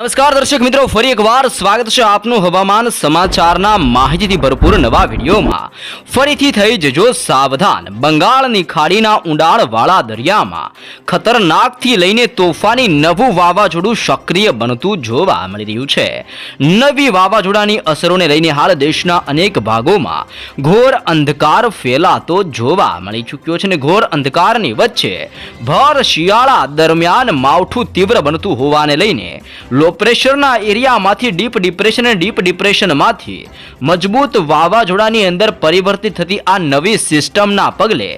નમસ્કાર દર્શક મિત્રો, ફરી એકવાર સ્વાગત છે આપનું હવામાન સમાચારના માહિતીથી ભરપૂર નવા વિડીયોમાં. ફરીથી થઈ જજો સાવધાન. બંગાળની ખાડીના ઊંડાણવાળા દરિયામાં ખતરનાકથી લઈને તોફાની નવું વાવાઝોડું સક્રિય બનતું જોવા મળી રહ્યું છે. નવી વાવાઝોડાની અસરોને લઈને હાલ દેશના અનેક ભાગોમાં ઘોર અંધકાર ફેલાતો જોવા મળી ચૂક્યો છે અને ઘોર અંધકારની વચ્ચે ભર શિયાળા દરમિયાન માવઠું તીવ્ર બનતું હોવાને લઈને લો પ્રેશરના એરિયામાંથી ડીપ ડિપ્રેશન ડીપ ડિપ્રેશનમાંથી મજબૂત વાવાઝોડાની અંદર પરિવર્તિત થતી આ નવી સિસ્ટમના પગલે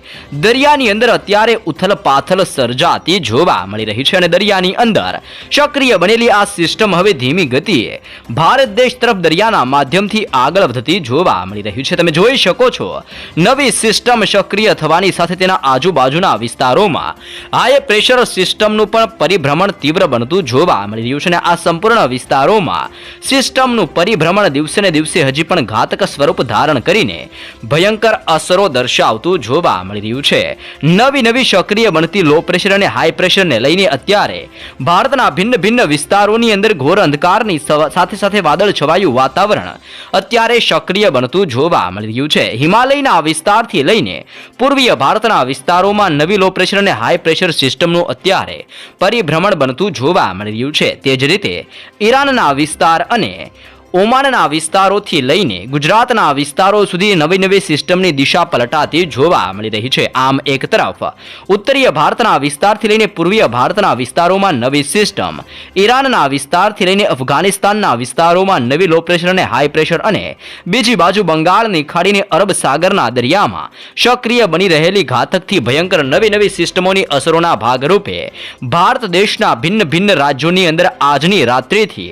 દરિયાની અંદર અત્યારે ઉથલ પાથલ સર્જાતી જોવા મળી રહી છે અને દરિયાની અંદર સક્રિય બનેલી આ સિસ્ટમ હવે ધીમી ગતિએ ભારત દેશ તરફ દરિયાના માધ્યમથી આગળ વધતી જોવા મળી રહ્યું છે. તમે જોઈ શકો છો, નવી સિસ્ટમ સક્રિય થવાની સાથે તેના આજુબાજુના વિસ્તારોમાં હાઈ પ્રેશર સિસ્ટમનું પણ પરિભ્રમણ તીવ્ર બનતું જોવા મળી રહ્યું છે અને આ સંપૂર્ણ વિસ્તારોમાં સિસ્ટમનું પરિભ્રમણ દિવસે ને દિવસે હજી પણ ઘાતક સ્વરૂપ ધારણ કરીને ભયંકર અસરો દર્શાવતું જોવા મળી રહ્યું છે. નવી નવી સક્રિય બનતી લો પ્રેશર અને હાઈ પ્રેશરને લઈને અત્યારે ભારતના ભિન્ન ભિન્ન વિસ્તારોની અંદર ઘોર અંધકારની સાથે સાથે વાદળ છવાયું વાતાવરણ અત્યારે સક્રિય બનતું જોવા મળી રહ્યું છે. હિમાલયના વિસ્તારથી લઈને પૂર્વીય ભારતના વિસ્તારોમાં નવી લો પ્રેશર અને હાઈ પ્રેશર સિસ્ટમનું અત્યારે પરિભ્રમણ બનતું જોવા મળી રહ્યું છે. તે જ રીતે ઈરાનના વિસ્તાર અને ઓમાનના વિસ્તારોથી લઈને ગુજરાતના વિસ્તારો સુધી નવી નવી સિસ્ટમની દિશા પલટાતી જોવા મળી રહી છે. આમ એક તરફ, ઉત્તરીય ભારતના વિસ્તારથી લઈને પૂર્વીય ભારતના વિસ્તારોમાં નવી સિસ્ટમ, ઈરાનના વિસ્તારથી લઈને અફઘાનિસ્તાનના વિસ્તારોમાં નવી લો પ્રેશર અને હાઈ પ્રેશર અને બીજી બાજુ બંગાળની ખાડીને અરબ સાગરના દરિયામાં સક્રિય બની રહેલી ઘાતકથી ભયંકર નવી નવી સિસ્ટમોની અસરોના ભાગરૂપે ભારત દેશના ભિન્ન ભિન્ન રાજ્યોની અંદર આજની રાત્રિથી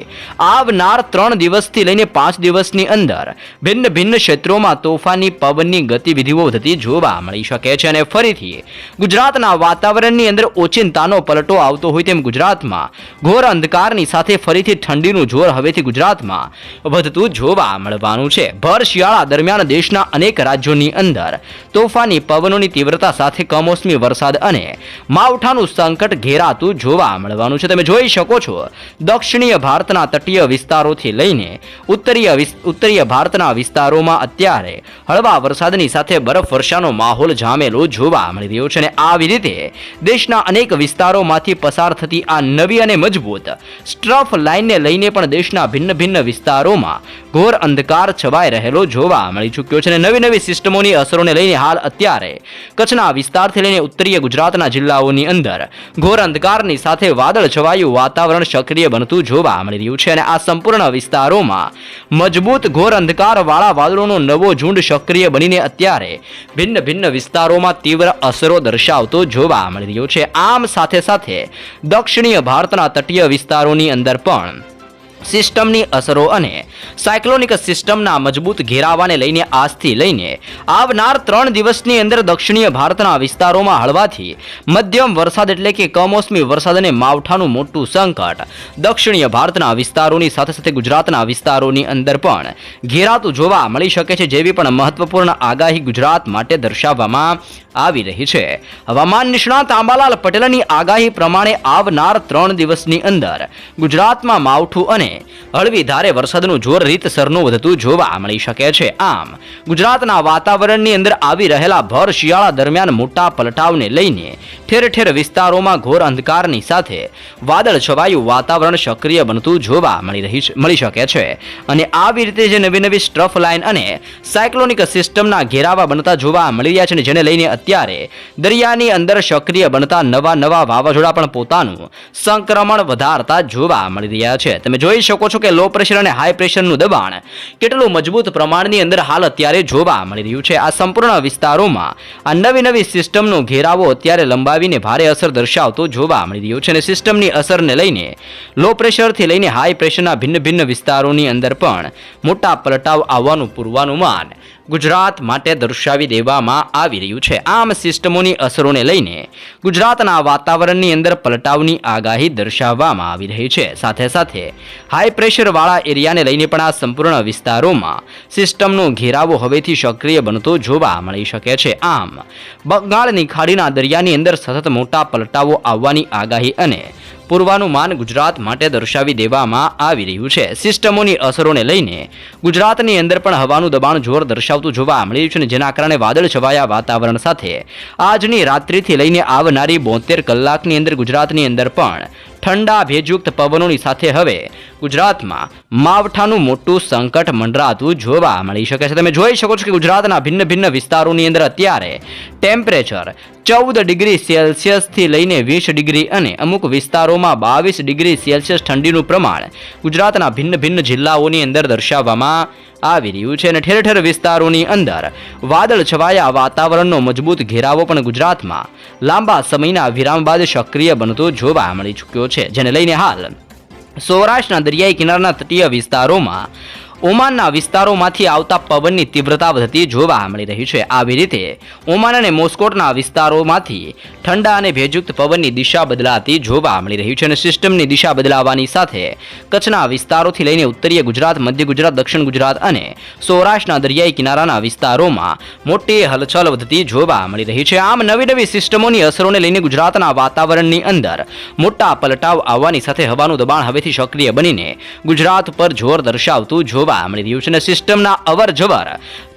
આવનાર ત્રણ દિવસથી લઈને પાંચ દિવસની અંદર ભિન્ન ભિન્ન ક્ષેત્રોમાં તોફાની પવનની ગતિવિધિઓ થતી જોવા મળી શકે છે અને ફરીથી ગુજરાતના વાતાવરણની અંદર ઓચિંતાનો પલટો આવતો હોય તેમ ગુજરાતમાં ઘોર અંધકારની સાથે ફરીથી ઠંડીનું જોર હવેથી ગુજરાતમાં વધતું જોવા મળવાનું છે. ભર શિયાળા દરમિયાન દેશના અનેક રાજ્યોની અંદર તોફાની પવનોની તીવ્રતા સાથે કમોસમી વરસાદ અને માવઠાનું સંકટ ઘેરાતું જોવા મળવાનું છે. તમે જોઈ શકો છો દક્ષિણીય ભારતના તટીય વિસ્તારોથી લઈને ઉત્તરીય ઉત્તરીય ભારતના વિસ્તારોમાં અત્યારે હળવા વરસાદની સાથે બરફ વર્ષાનો માહોલ જામેલો જોવા મળી રહ્યો છે અને આવી રીતે દેશના અનેક વિસ્તારોમાંથી પસાર થતી આ નવી અને મજબૂત સ્ટ્રફ લાઇનને લઈને પણ દેશના ભિન્ન ભિન્ન વિસ્તારોમાં ઘોર અંધકાર છવાઈ રહેલો જોવા મળી ચૂક્યો છે અને નવી નવી સિસ્ટમોની અસરોને લઈને હાલ અત્યારે કચ્છના વિસ્તારથી લઈને ઉત્તરીય ગુજરાતના જિલ્લાઓની અંદર ઘોર અંધકારની સાથે વાદળ છવાયું વાતાવરણ સક્રિય બનતું જોવા મળી રહ્યું છે અને આ સંપૂર્ણ વિસ્તારોમાં મજબૂત ઘોર અંધકારવાળા વાદળોનો નવો ઝુંડ સક્રિય બનીને અત્યારે ભિન્ન ભિન્ન વિસ્તારોમાં તીવ્ર અસરો દર્શાવતો જોવા મળી રહ્યો છે. આમ સાથે સાથે દક્ષિણીય ભારતના તટીય વિસ્તારોની અંદર પણ સિસ્ટમની અસરો અને સાયક્લોનિક સિસ્ટમના મજબૂત ઘેરાવાને લઈને આજથી લઈને આવનાર ત્રણ દિવસની અંદર દક્ષિણીય ભારતના વિસ્તારોમાં હળવાથી મધ્યમ વરસાદ એટલે કે કમોસમી વરસાદ અને માવઠાનું મોટું સંકટ. દક્ષિણીય ભારતના વિસ્તારોની સાથે સાથે ગુજરાતના વિસ્તારોની અંદર પણ ઘેરાતું જોવા મળી શકે છે જેવી પણ મહત્વપૂર્ણ આગાહી ગુજરાત માટે દર્શાવવામાં આવી રહી છે. હવામાન નિષ્ણાત આંબાલાલ પટેલની આગાહી પ્રમાણે આવનાર ત્રણ દિવસની અંદર ગુજરાતમાં માવઠું અને હળવી ધારે વરસાદનું જોર રીતસરનું વધતું જોવા મળી શકે છે. આમ, ગુજરાતના વાતાવરણની અંદર આવી રહેલા ભર શિયાળા દરમિયાન મોટા પલટાવને લઈને ઠેર ઠેર વિસ્તારોમાં ઘોર અંધકારની સાથે વાદળ છવાયું વાતાવરણ સક્રિય બનતું જોવા મળી રહી મળી શકે છે. અને આવી રીતે જે નવી નવી સ્ટ્રફ લાઇન અને સાયક્લોનિક સિસ્ટમના ઘેરાવા બનતા જોવા મળી રહ્યા છે જેને લઈને અત્યારે દરિયાની અંદર સક્રિય બનતા નવા નવા વાવાઝોડા પણ પોતાનું સંક્રમણ વધારતા જોવા મળી રહ્યા છે. તમે જોઈ શકો છો કે લો પ્રેશર અને હાઈ પ્રેશરનું દબાણ કેટલું મજબૂત પ્રમાણની અંદર હાલ અત્યારે જોવા મળી રહ્યું છે. આ સંપૂર્ણ વિસ્તારોમાં આ નવી નવી સિસ્ટમનો ઘેરાવો અત્યારે લંબાવીને ભારે અસર દર્શાવતો જોવા મળી રહ્યો છે અને સિસ્ટમની અસરને લઈને લો પ્રેશરથી લઈને હાઈ પ્રેશરના ભિન્ન ભિન્ન વિસ્તારોની અંદર પણ મોટા પલટાવ આવવાનું પૂર્વાનુમાન ગુજરાત માટે દર્શાવી દેવામાં આવી રહ્યું છે. આમ સિસ્ટમોની અસરોને લઈને ગુજરાતના વાતાવરણની અંદર પલટાવની આગાહી દર્શાવવામાં આવી રહી છે. સાથે સાથે હાઈ પ્રેશરવાળા એરિયાને લઈને પણ આ સંપૂર્ણ વિસ્તારોમાં સિસ્ટમનો ઘેરાવો હવેથી સક્રિય બનતો જોવા મળી શકે છે. આમ, બંગાળની ખાડીના દરિયાની અંદર સતત મોટા પલટાવો આવવાની આગાહી અને પૂર્વાનુમાન ગુજરાત માટે દર્શાવી દેવામાં આવી રહ્યું છે. સિસ્ટમોની અસરોને લઈને ગુજરાતની અંદર પણ હવાનું દબાણ જોર દર્શાવતું જોવા મળી રહ્યું છે જેના કારણે વાદળ છવાયા વાતાવરણ સાથે. આજની રાત્રિથી લઈને આવનારી બોતેર કલાકની અંદર ગુજરાતની અંદર પણ ઠંડા ભેજયુક્ત પવનોની સાથે હવે ગુજરાતમાં માવઠાનું મોટું સંકટ મંડરાતું જોવા મળી શકે છે. તમે જોઈ શકો છો કે ગુજરાતના ભિન્ન ભિન્ન વિસ્તારોની અંદર અત્યારે ટેમ્પરેચર ચૌદ ડિગ્રી સેલ્સિયસથી લઈને વીસ ડિગ્રી અને અમુક વિસ્તારોમાં બાવીસ ડિગ્રી સેલ્સિયસ ઠંડીનું પ્રમાણ ગુજરાતના ભિન્ન ભિન્ન જિલ્લાઓની અંદર દર્શાવવામાં આવી રહ્યું છે અને ઠેર ઠેર વિસ્તારોની અંદર વાદળ છવાયા વાતાવરણનો મજબૂત ઘેરાવો પણ ગુજરાતમાં લાંબા સમયના વિરામ બાદ સક્રિય બનતો જોવા મળી ચૂક્યો છે. જેને લઈને હાલ સૌરાષ્ટ્રના દરિયાઈ કિનારાના તટીય વિસ્તારોમાં ઓમાનના વિસ્તારોમાંથી આવતા પવનની તીવ્રતા વધતી જોવા મળી રહી છે. આવી રીતે ઓમાન અને મોસ્કોટના વિસ્તારોમાંથી ઠંડા અને ભેજયુક્ત પવનની દિશા બદલાતી જોવા મળી રહી છે અને સિસ્ટમની દિશા બદલાવાની સાથે કચ્છના વિસ્તારોથી લઈને ઉત્તરીય ગુજરાત, મધ્ય ગુજરાત, દક્ષિણ ગુજરાત અને સૌરાષ્ટ્રના દરિયાઈ કિનારાના વિસ્તારોમાં મોટી હલચલ વધતી જોવા મળી રહી છે. આમ નવી નવી સિસ્ટમોની અસરોને લઈને ગુજરાતના વાતાવરણની અંદર મોટા પલટાવ આવવાની સાથે હવાનું દબાણ હવેથી સક્રિય બનીને ગુજરાત પર જોર દર્શાવતું જોવા મળી રહ્યું છે અને સિસ્ટમના અવર જવર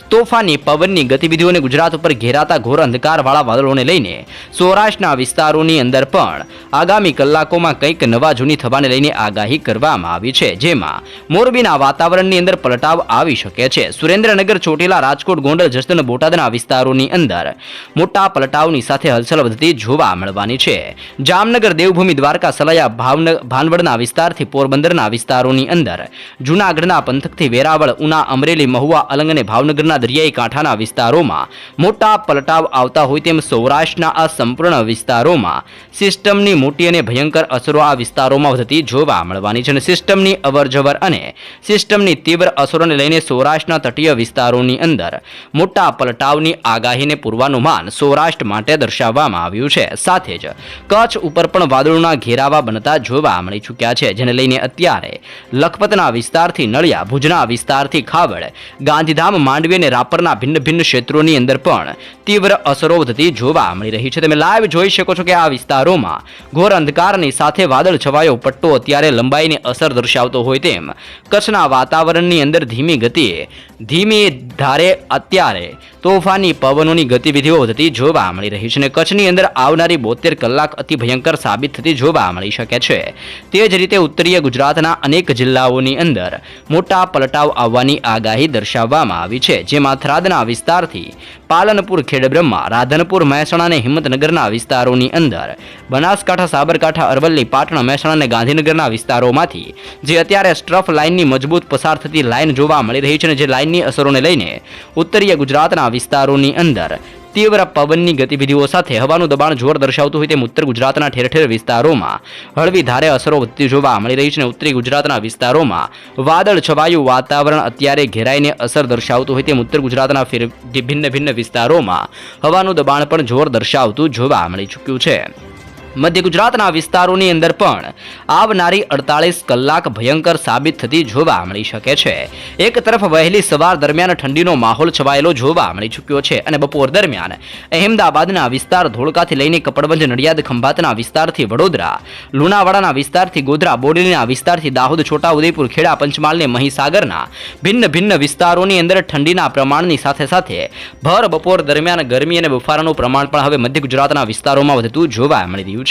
તોફાની પવનની ગતિવિધિઓને ગુજરાત ઉપર ઘેરાતા ઘોર અંધકારવાળા વાદળોને લઈને સૌરાષ્ટ્રના વિસ્તારોની અંદર પણ આગામી કલાકોમાં કંઈક નવા જૂની થવાને લઈને આગાહી કરવામાં આવી છે, જેમાં મોરબીના વાતાવરણની અંદર પલટાવ આવી શકે છે. સુરેન્દ્રનગર, ચોટીલા, રાજકોટ, ગોંડલ, જસદણ, બોટાદના વિસ્તારોની અંદર મોટા પલટાવની સાથે હલચલ વધતી જોવા મળવાની છે. જામનગર, દેવભૂમિ, દ્વારકા, સલાયા, ભાવન, ભાનવડના વિસ્તારથી પોરબંદરના વિસ્તારોની અંદર જૂનાગઢના પંથકથી વેરાવળ, ઉના, અમરેલી, મહુવા, અલંગ અને ભાવનગરના દરિયાઈ કાંઠાના વિસ્તારોમાં મોટા પલટાવ આવતા હોય તેમ સૌરાષ્ટ્રના આ સંપૂર્ણ વિસ્તારોમાં સિસ્ટમની મોટી અને ભયંકર અસરો આ વિસ્તારોમાં વધતી જોવા મળવાની છે અને સિસ્ટમની અવરજવર અને સિસ્ટમની તીવ્ર અસરોને લઈને સૌરાષ્ટ્રના તટીય વિસ્તારોની અંદર મોટા પલટાવની આગાહીને પૂર્વાનુમાન સૌરાષ્ટ્ર માટે દર્શાવવામાં આવ્યું છે. સાથે જ કચ્છ ઉપર પણ વાદળોના ઘેરાવા બનતા જોવા મળી ચૂક્યા છે, જેને લઈને અત્યારે લખપતના વિસ્તારથી નળિયા, ભુજના વિસ્તારથી ખાવડ, ગાંધીધામ માંડવી અને રાપરના ભિન્ન ભિન્ન ક્ષેત્રોની અંદર પણ તીવ્ર અસરો વધતી જોવા મળી રહી છે. તમે લાઈવ જોઈ શકો છો કે આ વિસ્તારોમાં ઘોર અંધકારની સાથે વાદળ છવાયો, પટ્ટો અત્યારે લંબાઈની અસર દર્શાવતો હોય તેમ કચ્છના વાતાવરણની અંદર ધીમી ગતિએ ધીમી ધારે અત્યારે તોફાની પવનોની ગતિવિધિઓ વધતી જોવા મળી રહી છે અને કચ્છની અંદર આવનારી બોતેર કલાક અતિ ભયંકર સાબિત થતી જોવા મળી શકે છે. તે જ રીતે ઉત્તરીય ગુજરાતના અનેક જિલ્લાઓની અંદર મોટા પલટાવ આવવાની આગાહી દર્શાવવામાં આવી છે, જેમાં થરાદના વિસ્તારથી પાલનપુર ખેડબ્રહ્મા, રાધનપુર મહેસાણા અને હિંમતનગરના વિસ્તારોની અંદર. બનાસકાંઠા, સાબરકાંઠા, અરવલ્લી, પાટણ, મહેસાણા અને ગાંધીનગરના વિસ્તારોમાંથી જે અત્યારે સ્ટ્રફ લાઇનની મજબૂત પસાર થતી લાઇન જોવા મળી રહી છે અને જે લાઇનની અસરોને લઈને ઉત્તરીય ગુજરાતના વિસ્તારોની અંદર તીવ્ર પવનની ગતિવિધિઓ સાથે હવાનું દબાણ જોર દર્શાવતું હોય તેમ ઉત્તર ગુજરાતના ઠેર ઠેર વિસ્તારોમાં હળવી ધારે અસરો વધતી જોવા મળી રહી છે અને ઉત્તરી ગુજરાતના વિસ્તારોમાં વાદળ છવાયું વાતાવરણ અત્યારે ઘેરાઈને અસર દર્શાવતું હોય તેમ ઉત્તર ગુજરાતના ભિન્ન ભિન્ન વિસ્તારોમાં હવાનું દબાણ પણ જોર દર્શાવતું જોવા મળી ચૂક્યું છે. મધ્ય ગુજરાતના વિસ્તારોની અંદર પણ આવનારી અડતાલીસ કલાક ભયંકર સાબિત થતી જોવા મળી શકે છે. એક તરફ વહેલી સવાર દરમિયાન ઠંડીનો માહોલ છવાયેલો જોવા મળી ચૂક્યો છે અને બપોર દરમિયાન અહેમદાબાદના વિસ્તાર ધોળકાથી લઈને કપડવંજ, નડિયાદ, ખંભાતના વિસ્તારથી વડોદરા, લુણાવાડાના વિસ્તારથી ગોધરા, બોડેલીના વિસ્તારથી દાહોદ છોટા ઉદયપુર ખેડા પંચમહાલ ને મહીસાગરના ભિન્ન ભિન્ન વિસ્તારોની અંદર ઠંડીના પ્રમાણની સાથે સાથે ભર બપોર દરમિયાન ગરમી અને બફારાનું પ્રમાણ પણ હવે મધ્ય ગુજરાતના વિસ્તારોમાં વધતું જોવા મળી રહ્યું છે.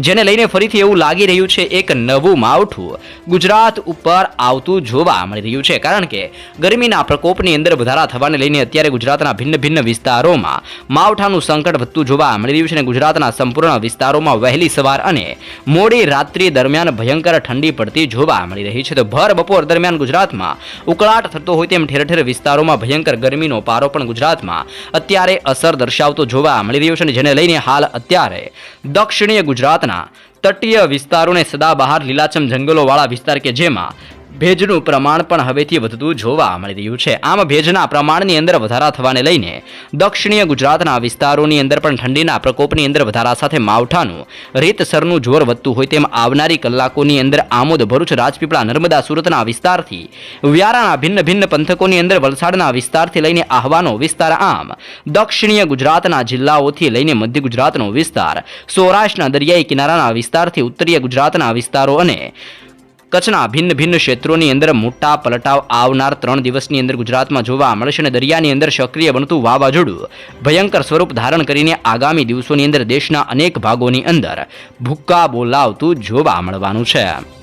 જેને લઈને ફરીથી એવું લાગી રહ્યું છે એક નવું માવઠું. ગુજરાત ઉપર આવતું જોવા મળી રહ્યું છે. કારણ કે ગરમીના પ્રકોપની અંદર વધારા થવાને લઈને અત્યારે ગુજરાતના ભિન્ન ભિન્ન વિસ્તારોમાં માવઠાનું સંકટ વધતું જોવા મળી રહ્યું છે અને ગુજરાતના સંપૂર્ણ વિસ્તારોમાં વહેલી સવાર અને મોડી રાત્રિ દરમિયાન ભયંકર ઠંડી પડતી જોવા મળી રહી છે. તો ભર બપોર દરમિયાન ગુજરાતમાં ઉકળાટ થતો હોય તેમ ઠેર ઠેર વિસ્તારોમાં ભયંકર ગરમીનો પારો પણ ગુજરાતમાં અત્યારે અસર દર્શાવતો જોવા મળી રહ્યો છે અને જેને લઈને હાલ અત્યારે દક્ષિણીય ગુજરાતના તટીય વિસ્તારોને સદાબહાર લીલાછમ જંગલોવાળા વિસ્તાર કે જેમાં ભેજનું પ્રમાણ પણ હવેથી વધતું જોવા મળી રહ્યું છે. આમ ભેજના પ્રમાણની અંદર વધારા થવાને લઈને દક્ષિણીય ગુજરાતના વિસ્તારોની અંદર પણ ઠંડીના પ્રકોપની અંદર વધારા સાથે માવઠાનું રેતસરનું જોર વધતું હોય તેમ આવનારી કલાકોની અંદર આમોદ ભરૂચ, રાજપીપળા, નર્મદા, સુરતના વિસ્તારથી વ્યારાના ભિન્ન ભિન્ન પંથકોની અંદર વલસાડના વિસ્તારથી લઈને આહવાનો વિસ્તાર આમ દક્ષિણીય ગુજરાતના જિલ્લાઓથી લઈને મધ્ય ગુજરાતનો વિસ્તાર, સૌરાષ્ટ્રના દરિયાઈ કિનારાના વિસ્તારથી ઉત્તરીય ગુજરાતના વિસ્તારો અને કચ્છના ભિન્ન ભિન્ન ક્ષેત્રોની અંદર મોટા પલટાવ આવનાર ત્રણ દિવસની અંદર ગુજરાતમાં જોવા મળશે અને દરિયાની અંદર સક્રિય બનતું વાવાઝોડું ભયંકર સ્વરૂપ ધારણ કરીને આગામી દિવસોની અંદર દેશના અનેક ભાગોની અંદર ભૂક્કા બોલાવતું જોવા મળવાનું છે.